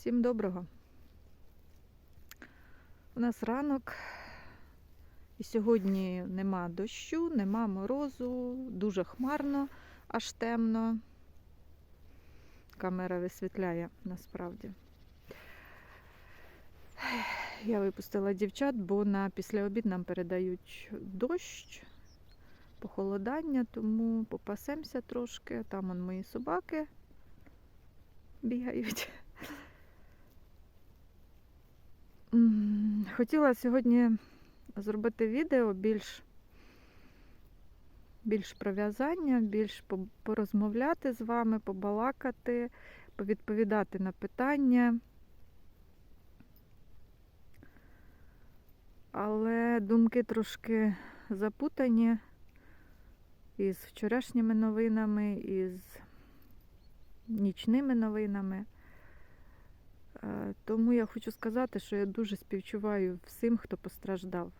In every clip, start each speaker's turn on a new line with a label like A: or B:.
A: Всім доброго. У нас ранок, і сьогодні нема дощу, нема морозу, дуже хмарно, аж темно. Камера висвітляє насправді. Я випустила дівчат, бо на післяобід нам передають дощ, похолодання, тому попасемося трошки. Там он мої собаки бігають. Хотіла сьогодні зробити відео більш, більш про більш порозмовляти з вами, побалакати, повідповідати на питання. Але думки трошки запутані із вчорашніми новинами, із нічними новинами. Е, Тому я хочу сказати, що я дуже співчуваю всім, хто постраждав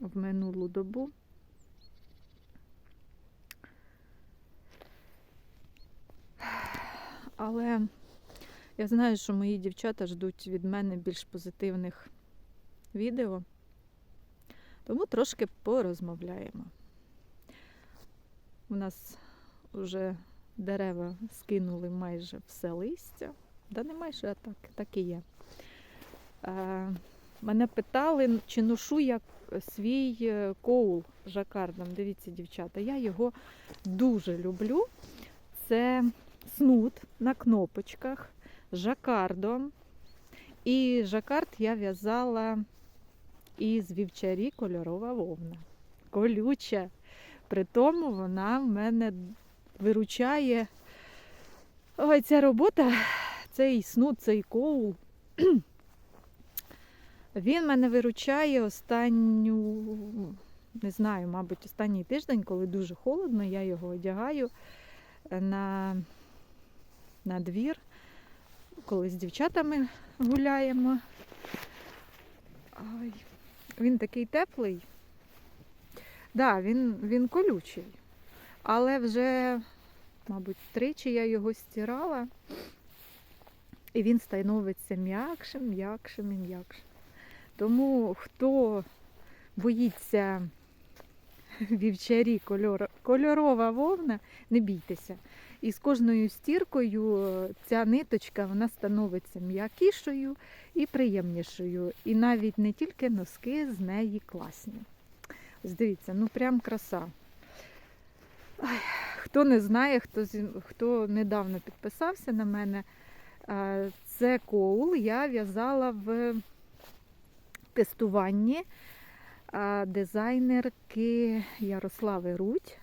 A: в минулу добу. Але я знаю, що мої дівчата ждуть від мене більш позитивних відео, тому трошки порозмовляємо. У нас вже дерева скинули майже все листя. Да не майже, а так, так і є. Е, мене питали, чи ношу я свій е, коул жакардом. Дивіться, дівчата, я його дуже люблю. Це снуд на кнопочках жакардом. І жакард я в'язала із вівчарі кольорова вовна. Колюча. При тому вона в мене виручає. Ой, ця робота, цей снуд, цей коул. Він мене виручає останню, не знаю, мабуть, останній тиждень, коли дуже холодно, я його одягаю на, на двір, коли з дівчатами гуляємо. Ой, він такий теплий. Да, він, він колючий. Але вже, мабуть, тричі я його стирала, і він становиться м'якшим, м'якшим і м'якшим. Тому хто боїться вівчарі кольор... кольорова вовна, не бійтеся. І з кожною стіркою ця ниточка вона становиться м'якішою і приємнішою. І навіть не тільки носки з неї класні. Ось дивіться, ну прям краса. Хто не знає, хто, хто недавно підписався на мене, це коул я в'язала в тестуванні дизайнерки Ярослави Рудь,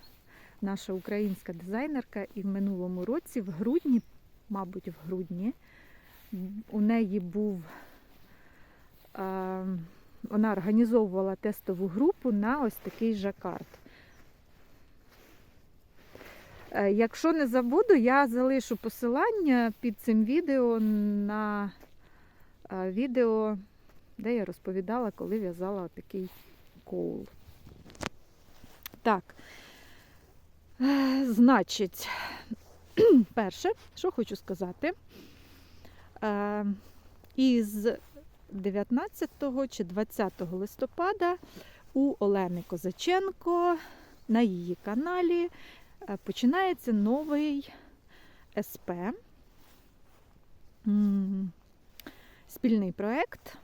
A: наша українська дизайнерка, і в минулому році, в грудні, мабуть, в грудні, у неї був. Вона організовувала тестову групу на ось такий жакард. Е, Якщо не забуду, я залишу посилання під цим відео на е, відео, де я розповідала, коли в'язала такий коул. Так, Е, значить, перше, що хочу сказати, із 19 чи 20 листопада у Олени Козаченко на її каналі починається новий СП. Спільний проєкт.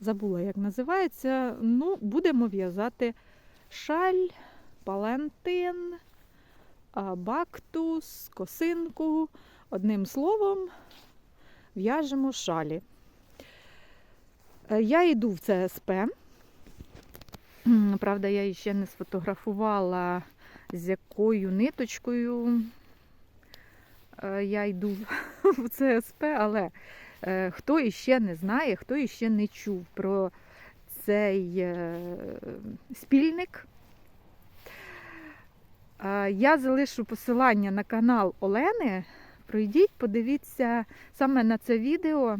A: Забула, як називається. Ну, будемо в'язати шаль, палантин, бактус, косинку. Одним словом, в'яжемо шалі. Е, Я йду в ЦСП. М, Правда, я її ще не сфотографувала, з якою ниточкою е, я йду в ЦСП, але е, хто іще не знає, хто іще не чув про цей е, спільник. Я залишу посилання на канал Олени. Пройдіть, подивіться саме на це відео.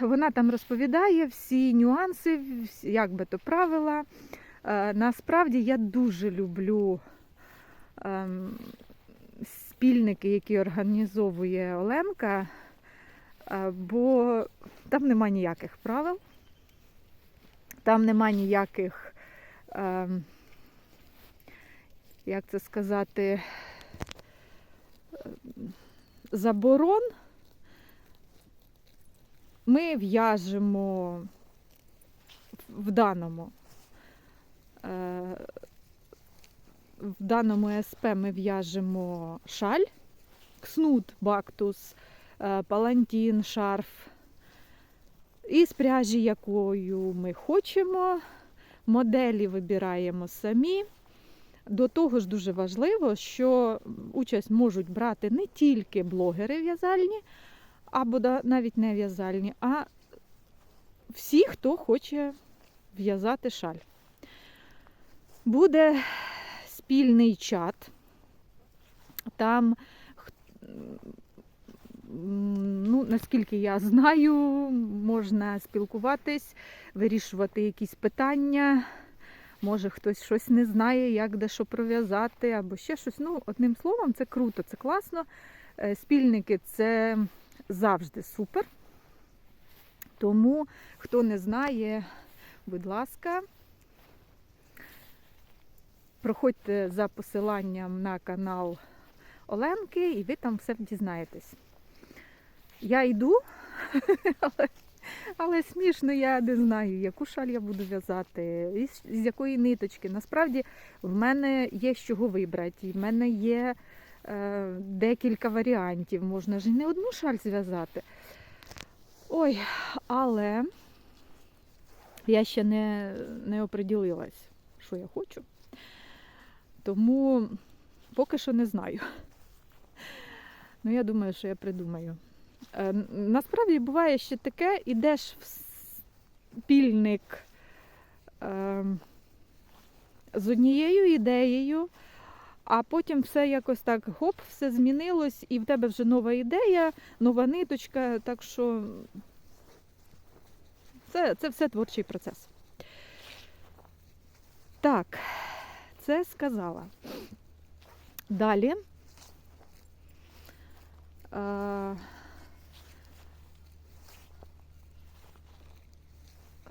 A: Вона там розповідає всі нюанси, як би то правила. Е, Насправді я дуже люблю ем, спільники, які організовує Оленка, е, бо там нема ніяких правил, там нема ніяких, ем, як це сказати, заборон. Ми в'яжемо в даному. В даному СП ми в'яжемо шаль, кснут, бактус, е, палантін, шарф. Із пряжі, якою ми хочемо. Моделі вибираємо самі. До того ж дуже важливо, що участь можуть брати не тільки блогери в'язальні, або навіть не в'язальні, а всі, хто хоче в'язати шаль. Буде спільний чат. Там, ну, наскільки я знаю, можна спілкуватись, вирішувати якісь питання. Може, хтось щось не знає, як де що пров'язати, або ще щось. Ну, одним словом, це круто, це класно. Е, Спільники це завжди супер. Тому, хто не знає, будь ласка, проходьте за посиланням на канал Оленки, і ви там все дізнаєтесь. Я йду, але, але смішно, я не знаю, яку шаль я буду в'язати, з якої ниточки. Насправді в мене є з чого вибрати. і В мене є е, декілька варіантів. Можна ж і не одну шаль зв'язати. Ой, але я ще не, не оприділилась, що я хочу. Тому поки що не знаю. Ну, я думаю, що я придумаю. Е, Насправді буває ще таке, ідеш в спільник е, з однією ідеєю, а потім все якось так гоп, все змінилось, і в тебе вже нова ідея, нова ниточка. Так що це, це все творчий процес. Так, це сказала. Далі. А,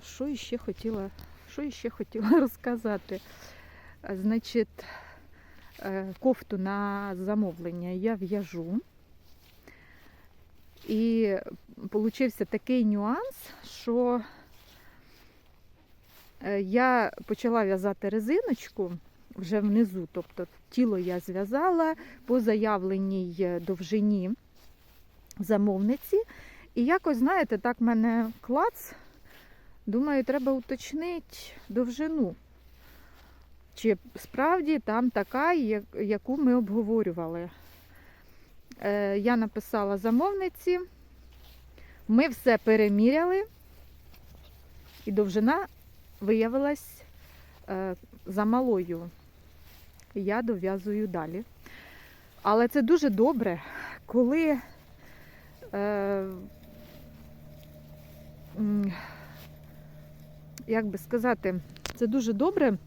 A: Що іще хотіла, що іще хотіла розказати? Значить, е, кофту на замовлення я в'яжу. І получився такий нюанс, що е, я почала в'язати резиночку вже внизу, тобто тіло я зв'язала по заявленій е, довжині замовниці. І якось, знаєте, так в мене клац. Думаю, треба уточнити довжину. Чи справді там така, яку ми обговорювали. Е, Я написала замовниці, ми все переміряли, і довжина виявилась е, замалою. Я дов'язую далі. Але це дуже добре, коли е, як би сказати, це дуже добре,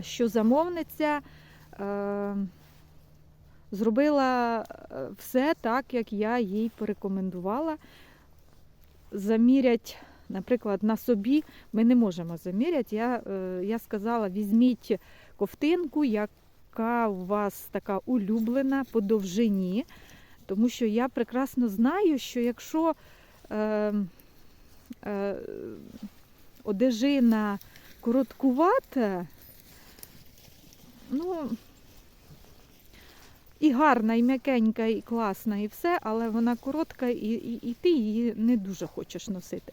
A: що замовниця е, зробила е, все так, як я їй порекомендувала. Замірять, наприклад, на собі ми не можемо заміряти. Я, е, я сказала, візьміть ковтинку, яка у вас така улюблена по довжині, тому що я прекрасно знаю, що якщо е, е, одежина короткувата, ну, і гарна, і м'якенька, і класна, і все, але вона коротка, і, і, і ти її не дуже хочеш носити.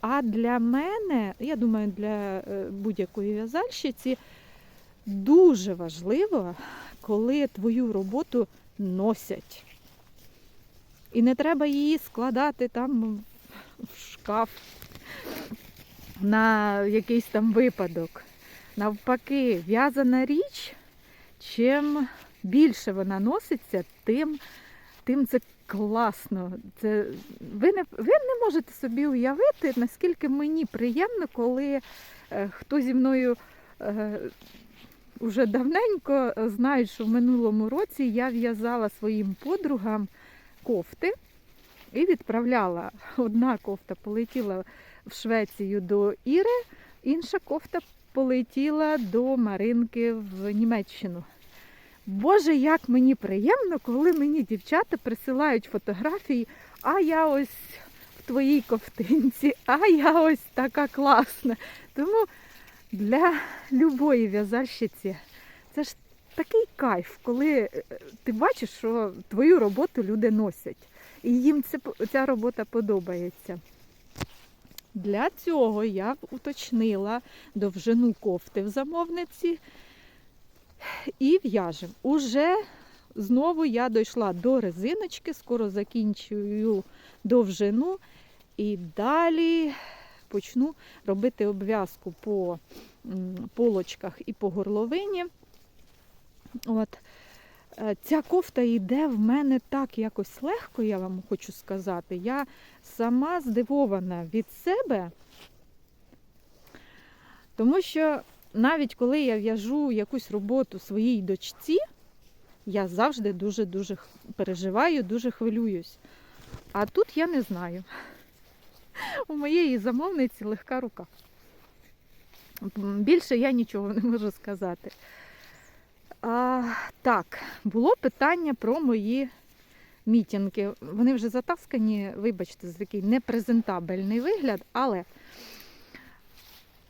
A: А для мене, я думаю, для е, будь-якої в'язальщиці дуже важливо, коли твою роботу носять. І не треба її складати там в шкаф на якийсь там випадок. Навпаки, в'язана річ, чим більше вона носиться, тим, тим це класно. Це, ви, не, ви не можете собі уявити, наскільки мені приємно, коли е, хто зі мною е, вже давненько знають, що в минулому році я в'язала своїм подругам кофти і відправляла. Одна кофта полетіла в Швецію до Іри, інша кофта полетіла до Маринки в Німеччину. Боже, як мені приємно, коли мені дівчата присилають фотографії, а я ось в твоїй ковтинці, а я ось така класна. Тому для любої в'язальщиці це ж такий кайф, коли е, ти бачиш, що твою роботу люди носять. І їм це, ця робота подобається. Для цього я уточнила довжину кофти в замовниці і в'яжем. Уже знову я дійшла до резиночки, скоро закінчую довжину і далі почну робити обв'язку по полочках і по горловині. От. Е, Ця кофта йде в мене так якось легко, я вам хочу сказати. Я сама здивована від себе, тому що навіть коли я в'яжу якусь роботу своїй дочці, я завжди дуже-дуже переживаю, дуже хвилююсь. А тут я не знаю. У моєї замовниці легка рука. Більше я нічого не можу сказати. А, так, було питання про мої мітінги. Вони вже затаскані, вибачте, за такий непрезентабельний вигляд, але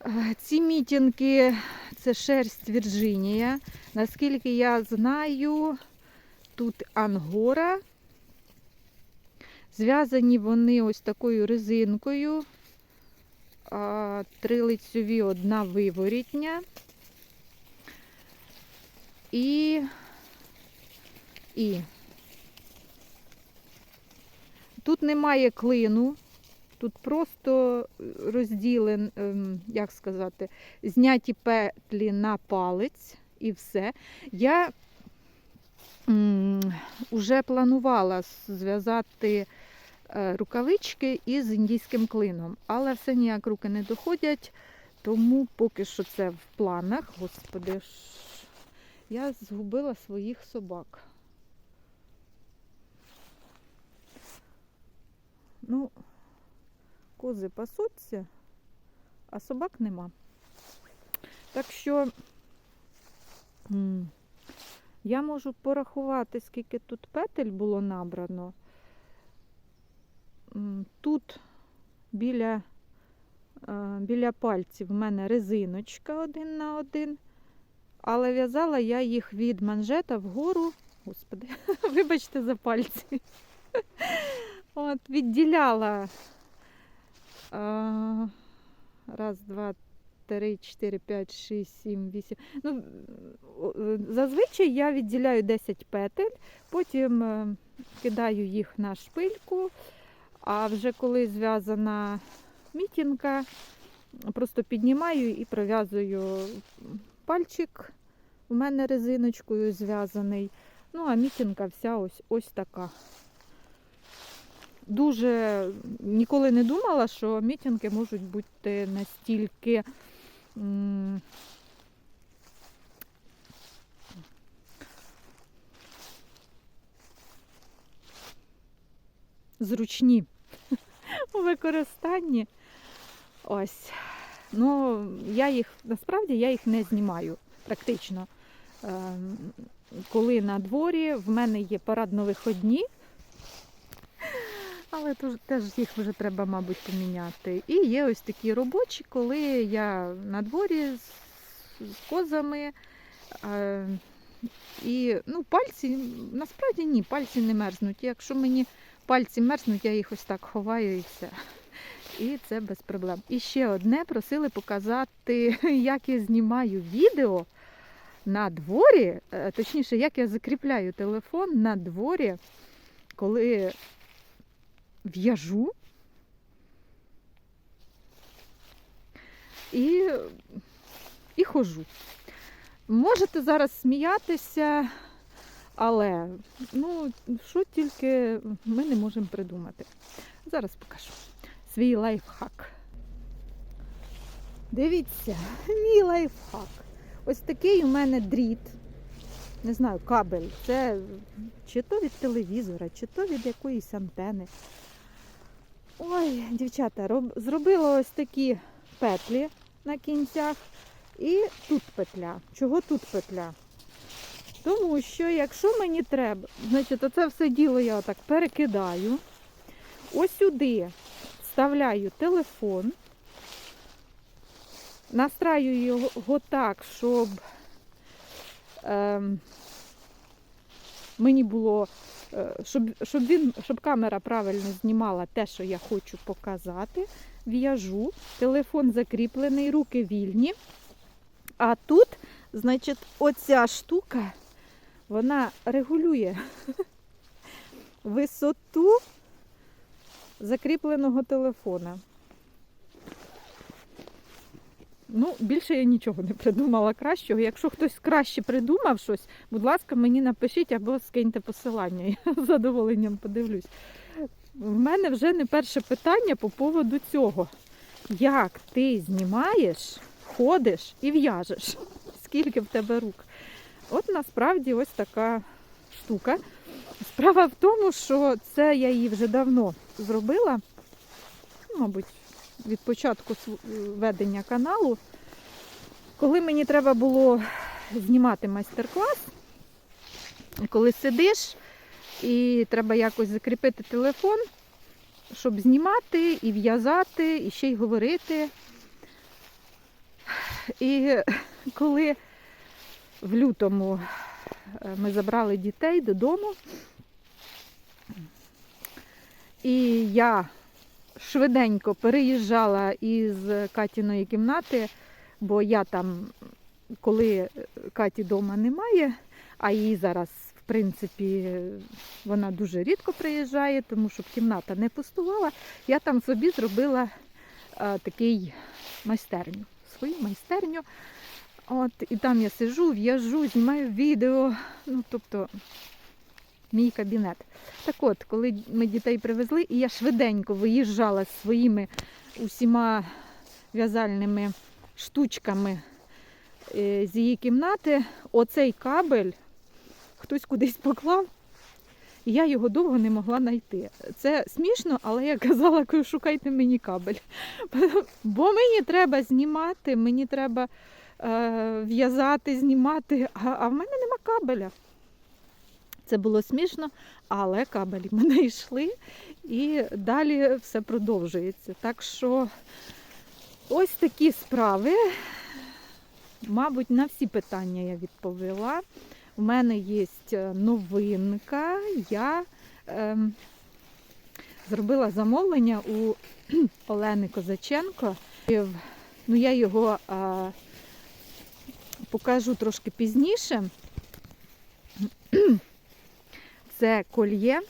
A: е, ці мітінги це шерсть Вірджинія. Наскільки я знаю, тут ангора. Зв'язані вони ось такою резинкою. Три лицьові, одна виворітня. І, і тут немає клину, тут просто розділен, ем, як сказати, зняті петлі на палець і все. Я вже планувала зв'язати рукавички із індійським клином, але все ніяк руки не доходять, тому поки що це в планах. Господи, я згубила своїх собак. Ну, кози пасуться, а собак нема. Так що я можу порахувати, скільки тут петель було набрано. Тут біля, е, біля пальців в мене резиночка один на один. Але в'язала я їх від манжета вгору. Господи, вибачте за пальці. От, відділяла а, раз, два, три, чотири, п'ять, шість, сім, вісім. Ну, е, зазвичай я відділяю 10 петель, потім е, кидаю їх на шпильку, а вже коли зв'язана мітінка, просто піднімаю і пров'язую пальчик. У мене резиночкою зв'язаний. Ну, а мітінка вся ось, ось така. Дуже ніколи не думала, що мітінги можуть бути настільки зручні у використанні. Ось. Ну, я їх насправді я їх не знімаю практично. Ем, Коли на дворі, в мене є парадно-виходні, але теж їх вже треба, мабуть, поміняти. І є ось такі робочі, коли я на дворі з, козами. Е, і ну, пальці, насправді ні, пальці не мерзнуть. Якщо мені пальці мерзнуть, я їх ось так ховаю і все. І це без проблем. І ще одне просили показати, як я знімаю відео на дворі, е, точніше, як я закріпляю телефон на дворі, коли в'яжу. І, і хожу. Можете зараз сміятися, але ну, що тільки ми не можемо придумати. Зараз покажу свій лайфхак. Дивіться, мій лайфхак. ось такий у мене дріт. Не знаю, кабель. Це чи то від телевізора, чи то від якоїсь антени. Ой, дівчата, роб... зробила ось такі петлі на кінцях. І тут петля. Чого тут петля? Тому що, якщо мені треба, значить, оце все діло я отак перекидаю. Ось сюди вставляю телефон, настраю його так, щоб ем, мені було, е, щоб, щоб, він, щоб камера правильно знімала те, що я хочу показати. В'яжу, телефон закріплений, руки вільні. А тут, значить, оця штука, вона регулює висоту закріпленого телефона. Ну, більше я нічого не придумала кращого. Якщо хтось краще придумав щось, будь ласка, мені напишіть або скиньте посилання. Я з задоволенням подивлюсь. В мене вже не перше питання по поводу цього. Як ти знімаєш, ходиш і в'яжеш? Скільки в тебе рук? От насправді ось така штука. Справа в тому, що це я її вже давно зробила, ну, мабуть, від початку ведення каналу. Коли мені треба було знімати майстер-клас, коли сидиш і треба якось закріпити телефон, щоб знімати і в'язати, і ще й говорити. І коли в лютому е, ми забрали дітей додому, і я швиденько переїжджала із Катіної кімнати, бо я там, коли Каті вдома немає, а її зараз, в принципі, вона дуже рідко приїжджає, тому щоб кімната не пустувала, я там собі зробила а, такий майстерню, свою майстерню. От, і там я сижу, в'яжу, знімаю відео. Ну, тобто, мій кабінет. Так от, коли ми дітей привезли, і я швиденько виїжджала з своїми усіма в'язальними штучками е, з її кімнати, оцей кабель хтось кудись поклав, і я його довго не могла знайти. Це смішно, але я казала, шукайте мені кабель. Бо мені треба знімати, мені треба в'язати, знімати, а, в мене нема кабеля. Це було смішно, але кабелі в мене йшли і далі все продовжується. Так що ось такі справи. Мабуть, на всі питання я відповіла. У мене є новинка. Я ем, зробила замовлення у Олени Козаченко. Ну, я його покажу трошки пізніше. Це кольє,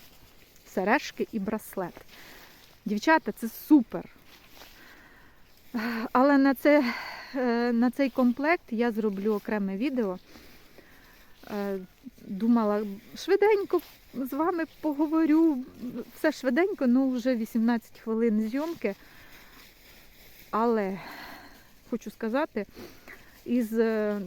A: сережки і браслет. Дівчата, це супер. Але на, це, е, на цей комплект я зроблю окреме відео. Е, Думала, швиденько з вами поговорю. Все швиденько, ну вже 18 хвилин зйомки. Але хочу сказати, із, е,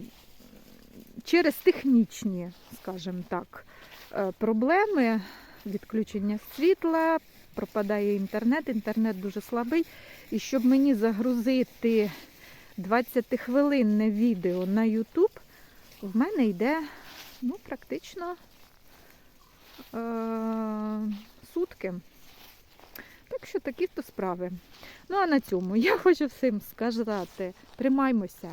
A: через технічні, скажімо так, е, проблеми, відключення світла, пропадає інтернет, інтернет дуже слабий. І щоб мені загрузити 20-хвилинне відео на YouTube, в мене йде ну, практично е- сутки. Так що такі то справи. Ну а на цьому я хочу всім сказати, тримаймося.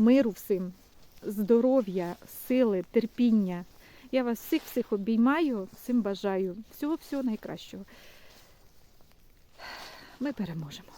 A: Миру всім, здоров'я, сили, терпіння. Я вас всіх всіх обіймаю, всім бажаю всього-всього найкращого. Ми переможемо.